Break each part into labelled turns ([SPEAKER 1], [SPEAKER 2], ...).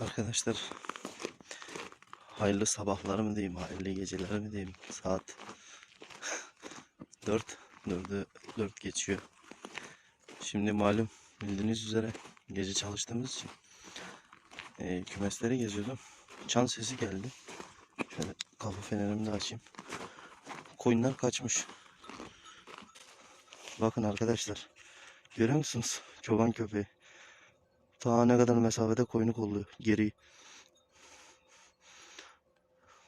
[SPEAKER 1] Arkadaşlar hayırlı sabahlar mı diyeyim, hayırlı geceler mi diyeyim. Saat 4, 4'ü 4 geçiyor. Şimdi malum bildiğiniz üzere gece çalıştığımız için eee kümesleri geziyordum. Çan sesi geldi. Şöyle kafa fenerimi de açayım. Koyunlar kaçmış. Bakın arkadaşlar. Görüyor musunuz? Çoban köpeği. Ta ne kadar mesafede koyunu kolluyor. Geri.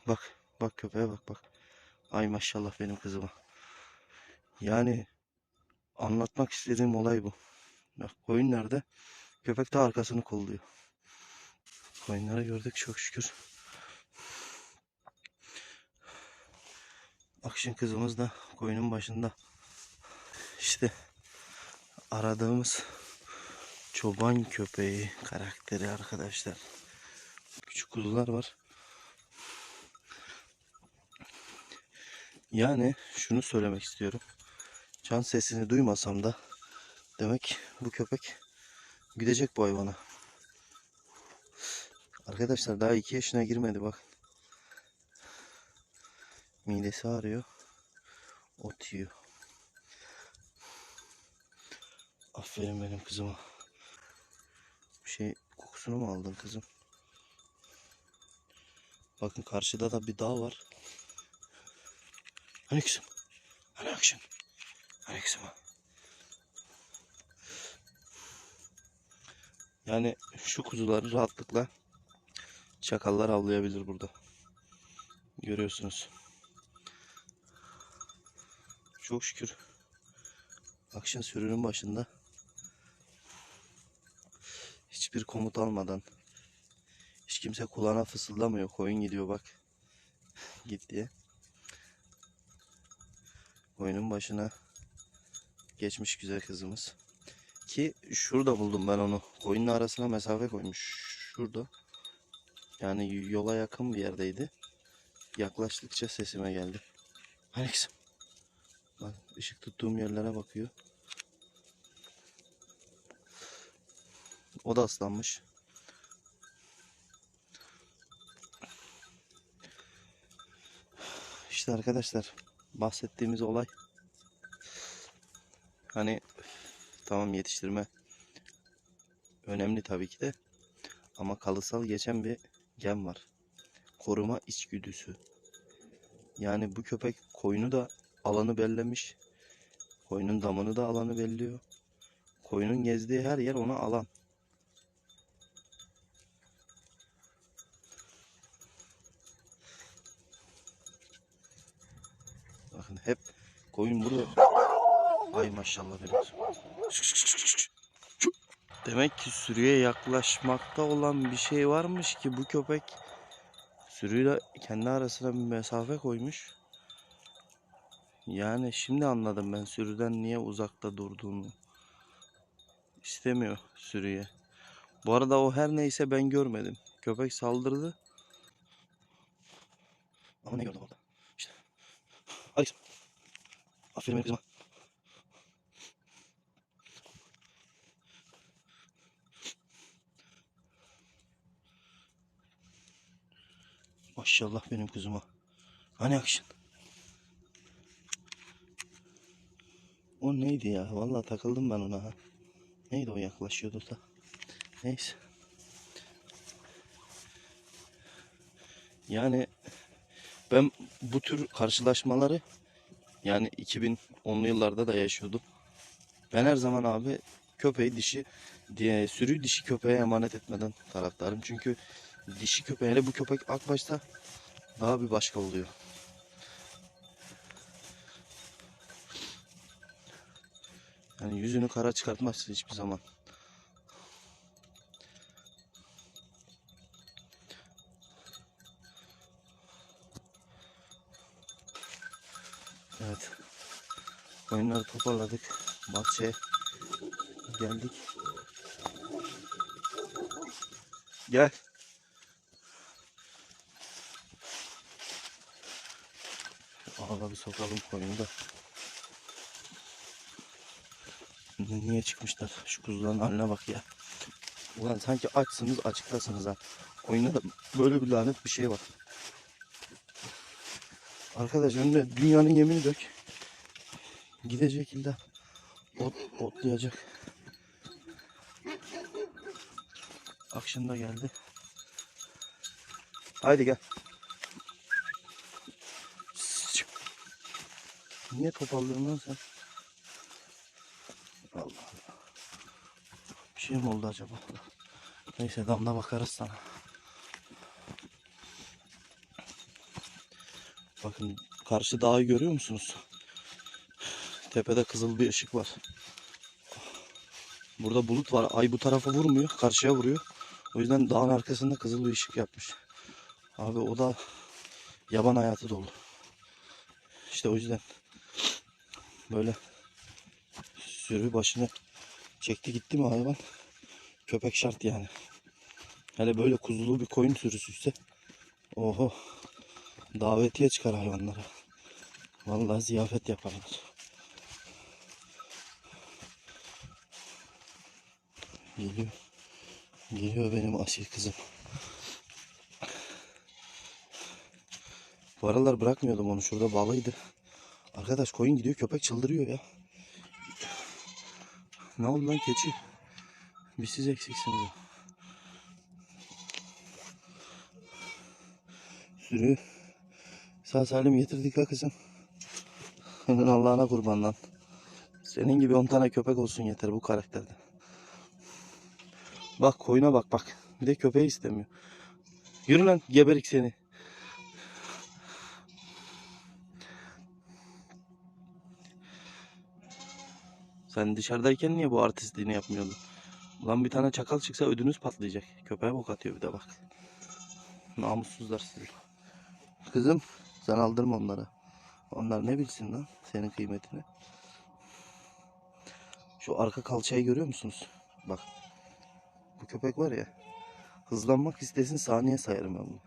[SPEAKER 1] Bak. Bak köpeğe bak bak. Ay maşallah benim kızıma. Yani anlatmak istediğim olay bu. Bak koyun nerede? Köpek de arkasını kolluyor. Koyunları gördük çok şükür. Akşin kızımız da koyunun başında. İşte aradığımız çoban köpeği karakteri arkadaşlar. Küçük kuzular var. Yani şunu söylemek istiyorum. Can sesini duymasam da demek bu köpek gidecek bu hayvana. Arkadaşlar daha iki yaşına girmedi bak. Midesi ağrıyor. Ot yiyor. Aferin benim kızıma. Bir şey kokusunu mu aldın kızım? Bakın karşıda da bir dağ var. Hani kızım? Hani akşam? Hani kızım? Yani şu kuzuları rahatlıkla çakallar avlayabilir burada. Görüyorsunuz. Çok şükür akşam sürünün başında hiçbir komut almadan hiç kimse kulağına fısıldamıyor. Koyun gidiyor bak. Git diye. Koyunun başına geçmiş güzel kızımız. Ki şurada buldum ben onu. Koyunun arasına mesafe koymuş. Şurada. Yani yola yakın bir yerdeydi. Yaklaştıkça sesime geldi. Hani kızım? Bak ışık tuttuğum yerlere bakıyor. O da ıslanmış. İşte arkadaşlar bahsettiğimiz olay hani tamam yetiştirme önemli tabii ki de ama kalıtsal geçen bir gen var. Koruma içgüdüsü. Yani bu köpek koyunu da alanı bellemiş. Koyunun damını da alanı belliyor. Koyunun gezdiği her yer ona alan. Bakın hep koyun burada. Ay maşallah benim. Demek ki sürüye yaklaşmakta olan bir şey varmış ki bu köpek sürüyle kendi arasına bir mesafe koymuş. Yani şimdi anladım ben sürüden niye uzakta durduğunu. İstemiyor sürüye. Bu arada o her neyse ben görmedim. Köpek saldırdı. Ama ne gördüm orada? İşte. Hadi. Aferin benim. Maşallah benim kızıma. Hani akşın? O neydi ya? Vallahi takıldım ben ona. Neydi o yaklaşıyordu da. Neyse. Yani ben bu tür karşılaşmaları yani 2010'lu yıllarda da yaşıyordum. Ben her zaman abi köpeği dişi diye sürü dişi köpeğe emanet etmeden taraftarım. Çünkü dişi köpeğe hele bu köpek akbaşta daha bir başka oluyor. Yani yüzünü kara çıkartmaz hiçbir zaman. Evet. Oyunları toparladık. Bahçeye geldik. Gel. Ağla bir sokalım koyunu da. Niye çıkmışlar? Şu kuzuların haline bak ya. Ulan sanki açsınız açıktasınız ha. Oyunda da böyle bir lanet bir şey var. Arkadaş önüne dünyanın yemini dök. Gidecek illa. Ot, otlayacak. Akşam geldi. Haydi gel. Niye topallıyorsun sen? Allah Allah. Bir şey mi oldu acaba? Neyse damla bakarız sana. Bakın karşı dağı görüyor musunuz? Tepede kızıl bir ışık var. Burada bulut var. Ay bu tarafa vurmuyor. Karşıya vuruyor. O yüzden dağın arkasında kızıl bir ışık yapmış. Abi o da yaban hayatı dolu. İşte o yüzden böyle sürü başına çekti gitti mi hayvan köpek şart yani. Hele böyle kuzulu bir koyun sürüsüyse oho davetiye çıkar hayvanlara. Vallahi ziyafet yaparlar. Geliyor. Geliyor benim asil kızım. Bu aralar bırakmıyordum onu. Şurada bağlıydı. Arkadaş koyun gidiyor köpek çıldırıyor ya. Ne oldu lan keçi? Bir siz eksiksiniz. Sürü sağ salim getirdik ha kızım. Allah'ına kurban lan. Senin gibi 10 tane köpek olsun yeter bu karakterde. Bak koyuna bak bak. Bir de köpeği istemiyor. Yürü lan geberik seni. Sen dışarıdayken niye bu artistliğini yapmıyordun? Ulan bir tane çakal çıksa ödünüz patlayacak. Köpeğe bok atıyor bir de bak. Namussuzlar siz. Kızım sen aldırma onlara. Onlar ne bilsin lan senin kıymetini. Şu arka kalçayı görüyor musunuz? Bak. Bu köpek var ya. Hızlanmak istesin saniye sayarım ben bunu.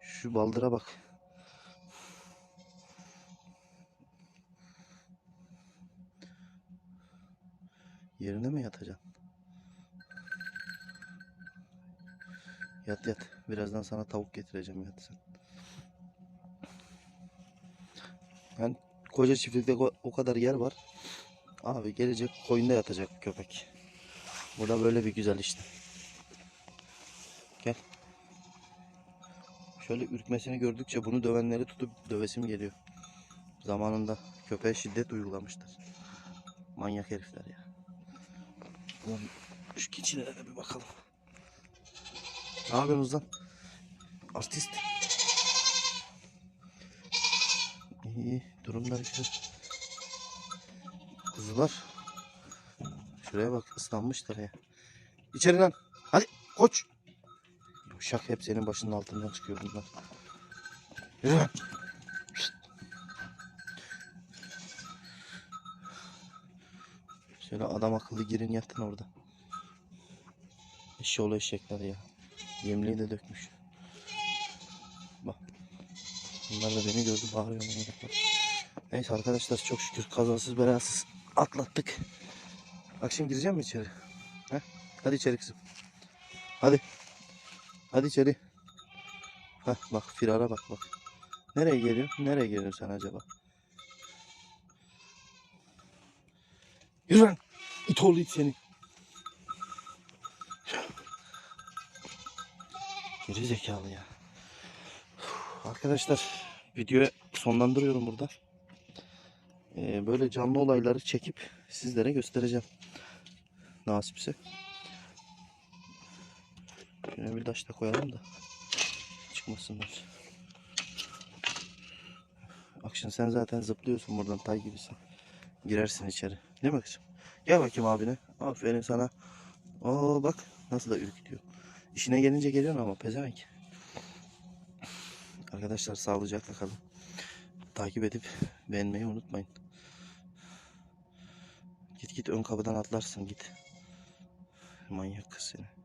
[SPEAKER 1] Şu baldıra bak. Yerine mi yatacaksın? Yat yat. Birazdan sana tavuk getireceğim yat sen. Yani koca çiftlikte o- kadar yer var. Abi gelecek koyunda yatacak köpek. Bu da böyle bir güzel işte. Gel. Şöyle ürkmesini gördükçe bunu dövenleri tutup dövesim geliyor. Zamanında köpeğe şiddet uygulamışlar. Manyak herifler ya. Ulan şu keçilere de bir bakalım. Ne yapıyorsunuz lan? Artist. İyi, durumlar güzel. Kuzular. Şuraya bak, ıslanmışlar ya. İçeri lan. Hadi koç. Yuşak hep senin başının altından çıkıyor bunlar. Yürü lan. Şöyle adam akıllı girin yatın orada. Eşşoğlu eşekler ya. Yemliği de dökmüş. Bak. Bunlar da beni gördü bağırıyor. Neyse arkadaşlar çok şükür kazasız belasız atlattık. Akşam gireceğim mi içeri? He? Hadi içeri kızım. Hadi. Hadi içeri. Heh, bak firara bak bak. Nereye geliyorsun? Nereye geliyorsun sen acaba? Yürü lan. İt oğlu seni. Geri zekalı ya. Arkadaşlar videoyu sonlandırıyorum burada. Ee, böyle canlı olayları çekip sizlere göstereceğim. Nasipse. Şöyle bir taş da koyalım da çıkmasınlar. Akşam sen zaten zıplıyorsun buradan tay gibisin. Girersin içeri. Değil mi kızım? Gel bakayım abine. Aferin sana. Oo bak nasıl da ürkütüyor. İşine gelince geliyorsun ama pezevenk. Arkadaşlar sağlıcakla kalın. Takip edip beğenmeyi unutmayın. Git git ön kapıdan atlarsın git. Manyak kız seni.